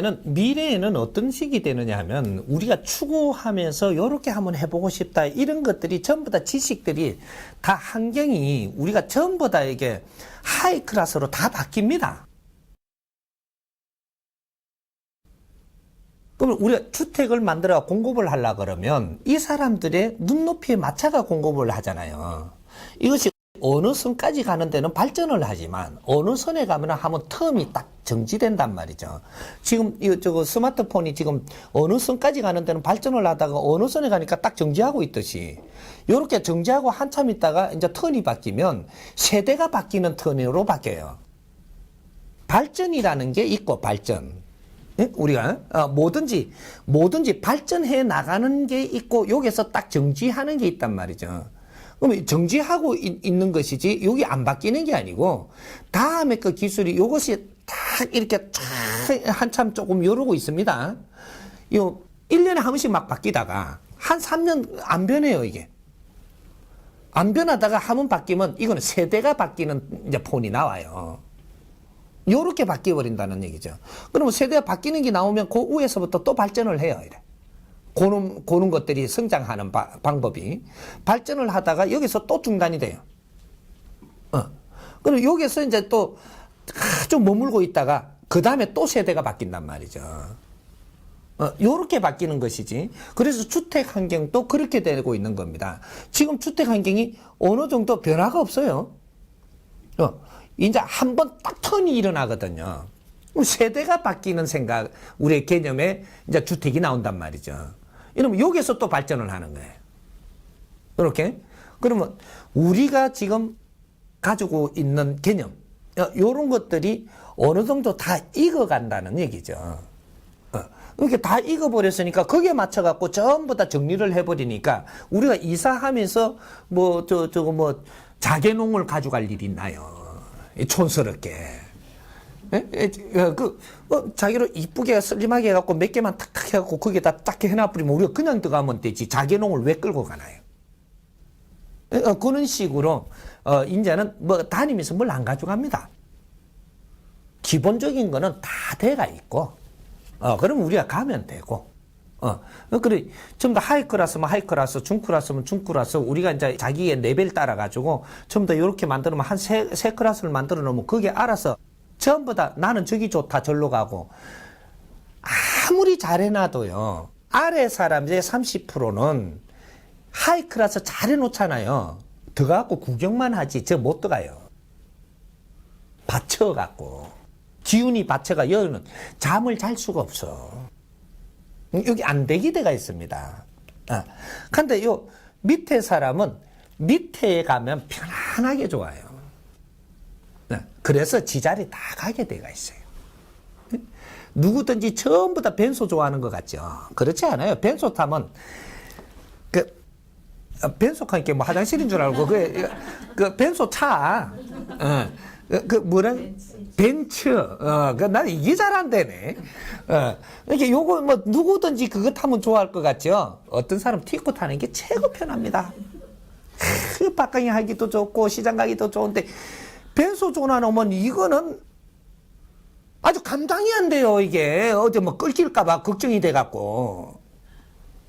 는 미래에는 어떤 식이 되느냐 하면 우리가 추구하면서 이렇게 한번 해보고 싶다 이런 것들이 전부 다 지식들이 다 환경이 우리가 전부 다 이게 하이 클래스로 다 바뀝니다. 그러면 우리가 주택을 만들어 공급을 하려 그러면 이 사람들의 눈높이에 맞춰가 공급을 하잖아요. 이것이 어느 선까지 가는 데는 발전을 하지만 어느 선에 가면 하면 텀이 딱 정지된단 말이죠. 지금 이 저거 스마트폰이 지금 어느 선까지 가는 데는 발전을 하다가 어느 선에 가니까 딱 정지하고 있듯이 이렇게 정지하고 한참 있다가 이제 턴이 바뀌면 세대가 바뀌는 턴으로 바뀌어요. 발전이라는 게 있고 발전. 예? 우리가 어, 뭐든지 뭐든지 발전해 나가는 게 있고 여기서 딱 정지하는 게 있단 말이죠. 그러면 정지하고 있, 있는 것이지 여기 안 바뀌는 게 아니고 다음에 그 기술이 이것이 딱 이렇게 쫙 한참 조금 요러고 있습니다. 요 1년에 한 번씩 막 바뀌다가 한 3년 안 변해요, 이게. 안 변하다가 한 번 바뀌면 이거는 세대가 바뀌는 이제 폰이 나와요. 요렇게 바뀌어 버린다는 얘기죠. 그러면 세대가 바뀌는 게 나오면 그 위에서부터 또 발전을 해요. 이래. 고는, 고는 것들이 성장하는 바- 방법이. 발전을 하다가 여기서 또 중단이 돼요. 어. 그럼 여기서 이제 또좀 머물고 있다가 그 다음에 또 세대가 바뀐단 말이죠. 어, 요렇게 바뀌는 것이지. 그래서 주택 환경도 그렇게 되고 있는 겁니다. 지금 주택 환경이 어느 정도 변화가 없어요. 어, 이제 한 번 딱 턴이 일어나거든요. 세대가 바뀌는 생각, 우리의 개념에 이제 주택이 나온단 말이죠. 이러면 여기서 또 발전을 하는 거예요. 이렇게. 그러면 우리가 지금 가지고 있는 개념, 이런 것들이 어느 정도 다 익어간다는 얘기죠. 어, 이렇게 다 익어버렸으니까 거기에 맞춰갖고 전부 다 정리를 해버리니까 우리가 이사하면서 뭐, 저, 저거 뭐, 자개농을 가져갈 일이 있나요? 이 촌스럽게. 예? 예, 어, 그, 어, 자기로 이쁘게 슬림하게 해갖고 몇 개만 탁탁 해갖고 거기에다 딱 해놔버리면 우리가 그냥 들어가면 되지. 자개농을 왜 끌고 가나요? 예, 어, 그런 식으로, 어, 이제는 뭐 다니면서 뭘 안 가져갑니다. 기본적인 거는 다 돼가 있고, 어, 그럼 우리가 가면 되고, 어, 그래, 전부 다 하이클라스면 하이클라스, 중클라스면 중클라스, 우리가 이제 자기의 레벨 따라가지고, 전부 다 이렇게 만들면 한 세, 세 클라스를 만들어 놓으면 그게 알아서 전부 다 나는 저기 좋다, 절로 가고, 아무리 잘해놔도요, 아래 사람들의 30%는 하이 클래스 잘 해놓잖아요. 들어가고 구경만 하지, 저 못 들어가요. 받쳐갖고. 기운이 받쳐가 여는 잠을 잘 수가 없어. 여기 안되기대가 있습니다. 아, 근데 요 밑에 사람은 밑에 가면 편안하게 좋아요. 네, 그래서 지자리 다 가게 돼가 있어요. 누구든지 전부 다 벤소 좋아하는 것 같죠? 그렇지 않아요. 벤소 타면 그 어, 벤소 하니까 뭐 화장실인 줄 알고 그, 그 벤소 차, 어, 그, 그 뭐라 벤츠, 어, 그 나는 이게 잘 안 되네. 어, 이게 요거 뭐 누구든지 그거 타면 좋아할 것 같죠? 어떤 사람 티코 타는 게 최고 편합니다. 그 박강이 하기도 좋고 시장 가기도 좋은데 벤소 전화 놓으면 이거는 아주 감당이 안 돼요 이게 어제 뭐 끌길까봐 걱정이 돼갖고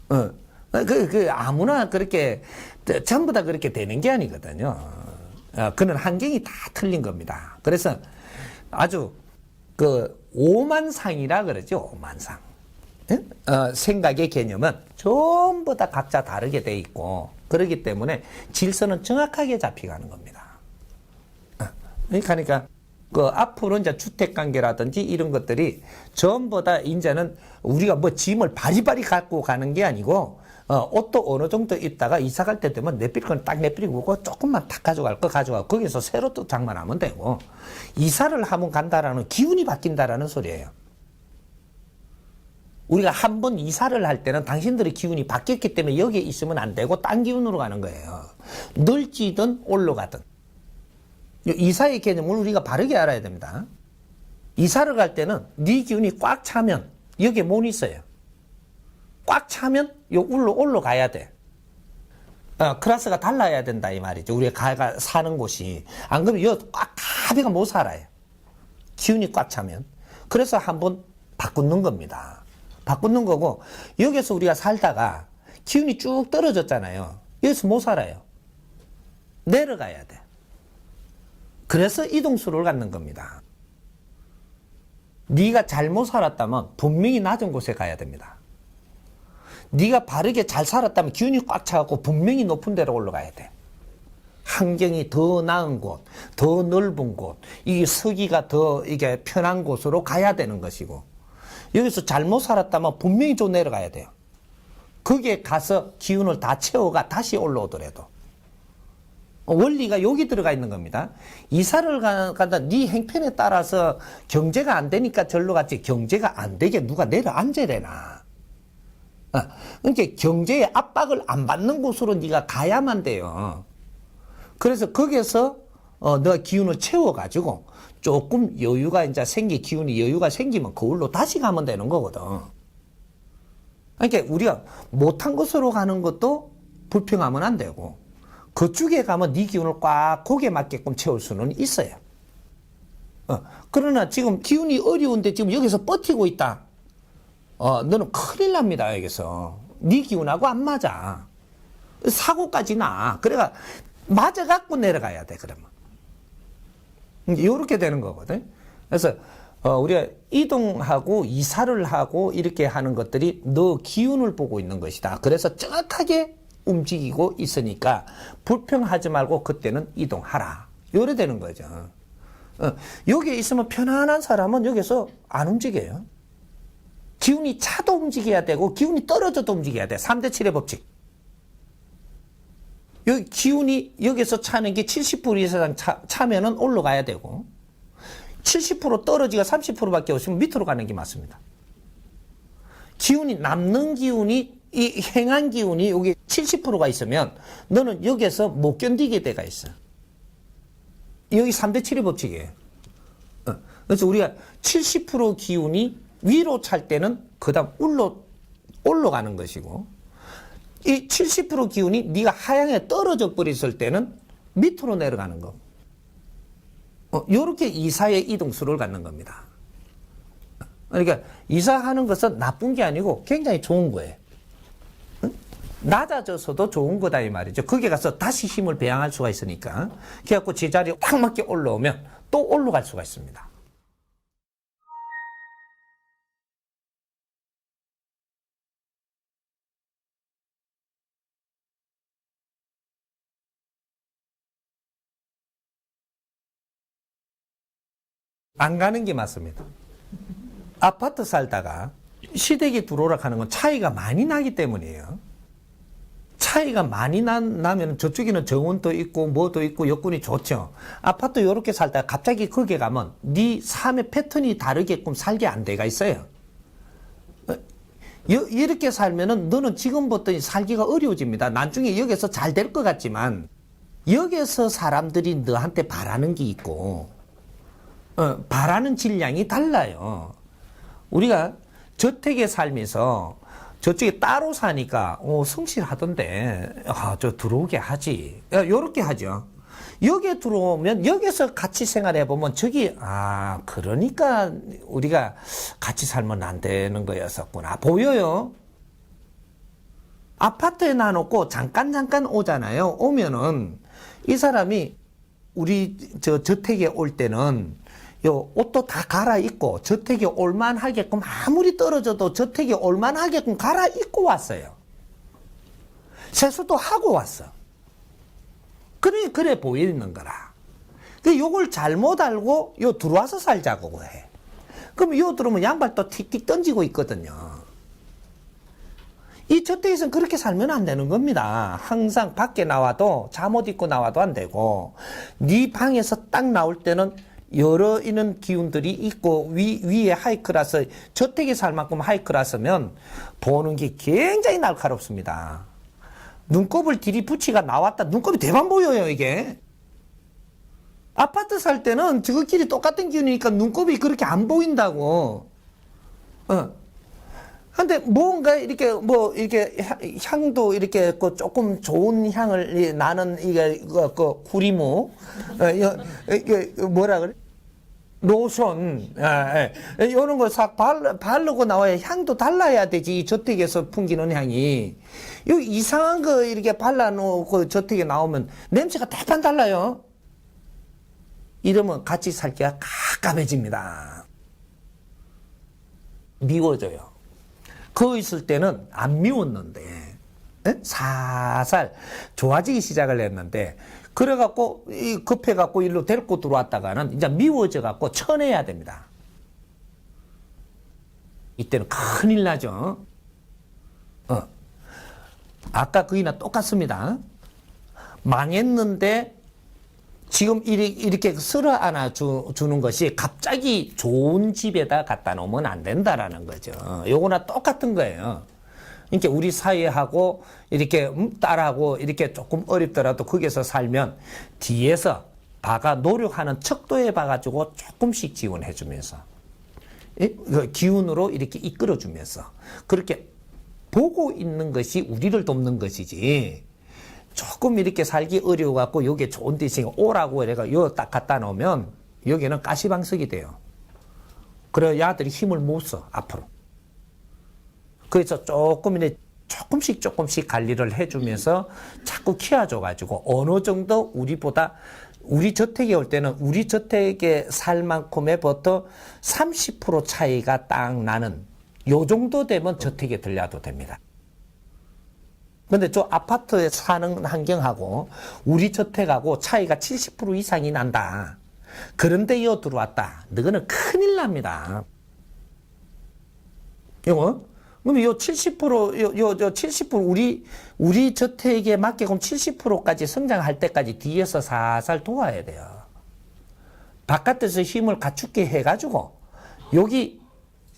어. 그, 그, 아무나 그렇게, 전부 다 그렇게 되는 게 아니거든요. 어, 그는 환경이 다 틀린 겁니다. 그래서 아주 그 오만상이라 그러죠. 오만상. 예? 어, 생각의 개념은 전부 다 각자 다르게 돼 있고 그렇기 때문에 질서는 정확하게 잡혀가는 겁니다. 어, 그러니까 그 앞으로 이제 주택 관계라든지 이런 것들이 전부 다 이제는 우리가 뭐 짐을 바리바리 갖고 가는 게 아니고 어, 옷도 어느 정도 있다가 이사 갈 때 되면 내필 건딱 내필이고 그 조금만 탁 가져갈 거 가져가고 거기서 새로 또 장만하면 되고 이사를 하면 간다라는 기운이 바뀐다라는 소리예요. 우리가 한 번 이사를 할 때는 당신들의 기운이 바뀌었기 때문에 여기에 있으면 안 되고 딴 기운으로 가는 거예요. 널지든 올라가든. 이사의 개념을 우리가 바르게 알아야 됩니다. 이사를 갈 때는 네 기운이 꽉 차면 여기에 못 있어요. 꽉 차면 요 울로 올라가야 돼. 어, 클래스가 달라야 된다 이 말이죠. 우리가 가, 사는 곳이 안 그러면 여꽉 가비가 못 살아요. 기운이 꽉 차면. 그래서 한번 바꾸는 겁니다. 바꾸는 거고 여기서 우리가 살다가 기운이 쭉 떨어졌잖아요. 여기서 못 살아요. 내려가야 돼. 그래서 이동수를 갖는 겁니다. 네가 잘못 살았다면 분명히 낮은 곳에 가야 됩니다. 네가 바르게 잘 살았다면 기운이 꽉 차갖고 분명히 높은 데로 올라가야 돼. 환경이 더 나은 곳, 더 넓은 곳, 이게 서기가 더 이게 편한 곳으로 가야 되는 것이고 여기서 잘못 살았다면 분명히 좀 내려가야 돼요. 거기에 가서 기운을 다 채워가 다시 올라오더라도 원리가 여기 들어가 있는 겁니다. 이사를 가- 간다. 네 행편에 따라서 경제가 안 되니까 절로 갔지. 경제가 안 되게 누가 내려앉아래나. 어, 그러니까 경제의 압박을 안 받는 곳으로 네가 가야만 돼요. 그래서 거기에서 어, 너가 기운을 채워가지고 조금 여유가 이제 생기 기운이 여유가 생기면 그걸로 다시 가면 되는 거거든. 그러니까 우리가 못한 곳으로 가는 것도 불평하면 안 되고 그쪽에 가면 네 기운을 꽉 거기에 맞게끔 채울 수는 있어요. 어, 그러나 지금 기운이 어려운데 지금 여기서 버티고 있다. 어, 너는 큰일 납니다, 여기서. 네 기운하고 안 맞아. 사고까지 나. 그래가 맞아갖고 내려가야 돼, 그러면. 이렇게 되는 거거든. 그래서 어, 우리가 이동하고 이사를 하고 이렇게 하는 것들이 너 기운을 보고 있는 것이다. 그래서 정확하게 움직이고 있으니까 불평하지 말고 그때는 이동하라. 요래 되는 거죠. 어, 여기에 있으면 편안한 사람은 여기서 안 움직여요. 기운이 차도 움직여야 되고 기운이 떨어져도 움직여야 돼. 3대 7의 법칙. 여기 기운이 여기서 차는 게 70% 이상 차, 차면은 올라가야 되고 70% 떨어지가 30%밖에 없으면 밑으로 가는 게 맞습니다. 기운이 남는 기운이 이 행한 기운이 여기 70%가 있으면 너는 여기에서 못 견디게 돼가 있어. 여기 3대 7의 법칙이에요. 어, 그래서 우리가 70% 기운이 위로 찰 때는 그 다음 올라 올라가는 것이고 이 70% 기운이 네가 하향에 떨어져 버렸을 때는 밑으로 내려가는 거. 어, 요렇게 이사의 이동수를 갖는 겁니다. 그러니까 이사하는 것은 나쁜 게 아니고 굉장히 좋은 거예요. 응? 낮아져서도 좋은 거다 이 말이죠. 거기 가서 다시 힘을 배양할 수가 있으니까. 그래갖고 제자리에 꽉 맞게 올라오면 또 올라갈 수가 있습니다. 안 가는 게 맞습니다. 아파트 살다가 시댁에 들어오라 하는 건 차이가 많이 나기 때문이에요. 차이가 많이 나, 나면 저쪽에는 정원도 있고 뭐도 있고 여건이 좋죠. 아파트 요렇게 살다가 갑자기 거기에 가면 네 삶의 패턴이 다르게끔 살게 안 돼가 있어요. 어, 여- 이렇게 살면은 너는 지금부터 살기가 어려워집니다. 나중에 여기서 잘 될 것 같지만 여기서 사람들이 너한테 바라는 게 있고 어, 바라는 질량이 달라요. 우리가 저택에 살면서 저쪽에 따로 사니까 어, 성실하던데 아, 저 들어오게 하지. 요렇게 하죠. 여기에 들어오면 여기서 같이 생활해 보면 저기 아 그러니까 우리가 같이 살면 안 되는 거였었구나 보여요. 아파트에 놔놓고 잠깐 잠깐 오잖아요. 오면은 이 사람이 우리 저 저택에 올 때는 요 옷도 다 갈아입고 저택에 올만하게끔 아무리 떨어져도 저택에 올만하게끔 갈아입고 왔어요. 세수도 하고 왔어. 그래 그래 보이는 거라. 그 요걸 잘못 알고 요 들어와서 살자고 해. 그럼 요 들어오면 양발 또 틱틱 던지고 있거든요. 이 저택에서는 그렇게 살면 안 되는 겁니다. 항상 밖에 나와도 잠옷 입고 나와도 안 되고 네 방에서 딱 나올 때는 여러 있는 기운들이 있고 위, 위에 하이클라스 저택에 살 만큼 하이클라스면 보는 게 굉장히 날카롭습니다. 눈곱을 들이붙이가 나왔다. 눈곱이 대만 보여요 이게. 아파트 살 때는 저거끼리 똑같은 기운이니까 눈곱이 그렇게 안 보인다고. 어. 근데 뭔가 이렇게 뭐 이렇게 향- 향도 이렇게 그 조금 좋은 향을 이- 나는 이게 그, 그 구리무 어, 여- 이게 뭐라 그래? 로션, 예, 예. 이런 거싹 바르고 나와야 향도 달라야 되지. 이 저택에서 풍기는 향이. 요 이상한 거 이렇게 발라놓고 저택에 나오면 냄새가 대판 달라요. 이러면 같이 살기가 깝깝해집니다. 미워져요. 거 있을 때는 안 미웠는데, 예? 살살 좋아지기 시작을 했는데, 그래갖고, 이 급해갖고 일로 데리고 들어왔다가는 이제 미워져갖고 쳐내야 됩니다. 이때는 큰일 나죠. 어. 아까 그이나 똑같습니다. 망했는데 지금 이렇게 쓸어 안아 주, 는 것이 갑자기 좋은 집에다 갖다 놓으면 안 된다라는 거죠. 요거나 똑같은 거예요. 그러니까 우리 사회하고 이렇게 음, 딸하고 이렇게 조금 어렵더라도 거기서 살면 뒤에서 바가 노력하는 척도에 봐가지고 조금씩 지원해 주면서 예? 그 기운으로 이렇게 이끌어 주면서 그렇게 보고 있는 것이 우리를 돕는 것이지 조금 이렇게 살기 어려워 갖고 여기에 좋은 데 있으니까 오라고 내가 요딱 갖다 놓으면 여기는 가시방석이 돼요. 그래 야들이 힘을 못 써 앞으로. 그래서 조금 이제 조금씩 조금씩 관리를 해주면서 자꾸 키워줘 가지고 어느 정도 우리보다 우리 저택에 올 때는 우리 저택에 살 만큼의 버터 30% 차이가 딱 나는 요 정도 되면 저택에 들려도 됩니다. 근데 저 아파트에 사는 환경하고 우리 저택하고 차이가 70% 이상이 난다. 그런데 요 들어왔다. 너는 큰일 납니다. 이거 그러면 요 70%, 요, 요, 요 70% 우리, 우리 저택에 맞게끔 70%까지 성장할 때까지 뒤에서 살살 도와야 돼요. 바깥에서 힘을 갖추게 해가지고 여기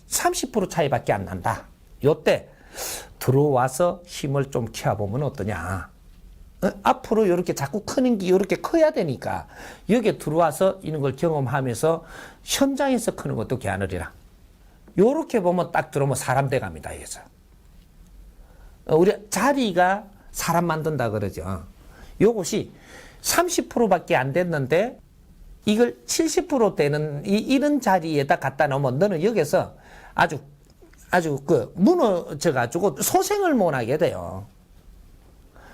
30% 차이밖에 안 난다. 요때 들어와서 힘을 좀 키워보면 어떠냐. 어? 앞으로 이렇게 자꾸 크는 게 이렇게 커야 되니까 여기에 들어와서 이런 걸 경험하면서 현장에서 크는 것도 개하느리라. 요렇게 보면 딱 들어오면 사람 돼갑니다. 여기서. 어, 우리 자리가 사람 만든다 그러죠. 요것이 30%밖에 안 됐는데 이걸 70% 되는 이, 이런 자리에다 갖다 놓으면 너는 여기서 아주 아주 그 무너져 가지고 소생을 못 하게 돼요.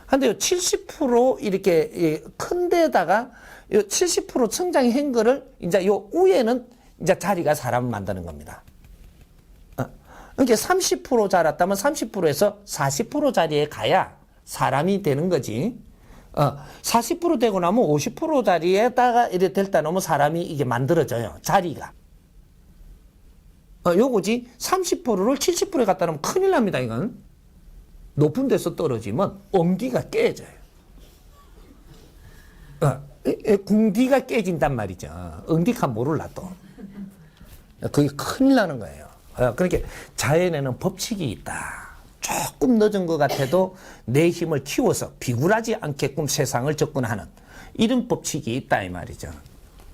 근데 70% 이렇게 이큰 데다가 70% 성장한 거를 이제 요 위에는 이제 자리가 사람을 만드는 겁니다. 어. 그러니까 30% 자랐다면 30%에서 40% 자리에 가야 사람이 되는 거지. 어, 40% 되고 나면 50% 자리에다가 이래 될다 놓으면 사람이 이게 만들어져요. 자리가. 어, 요거지 30%를 70%에 갖다 놓으면 큰일 납니다, 이건. 높은 데서 떨어지면 엄기가 깨져요. 어, 궁디가 깨진단 말이죠. 엉디가 모를라 또. 그게 큰일 나는 거예요. 어, 그러니까 자연에는 법칙이 있다. 조금 늦은 것 같아도 내 힘을 키워서 비굴하지 않게끔 세상을 접근하는 이런 법칙이 있다 이 말이죠.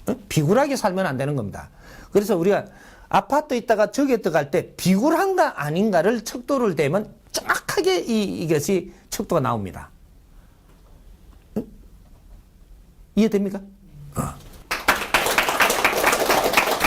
어? 비굴하게 살면 안 되는 겁니다. 그래서 우리가 아파트 있다가 저기 들어갈 때 비굴한가 아닌가를 척도를 대면 정확하게 이, 이것이 척도가 나옵니다. 응? 이해됩니까? 어.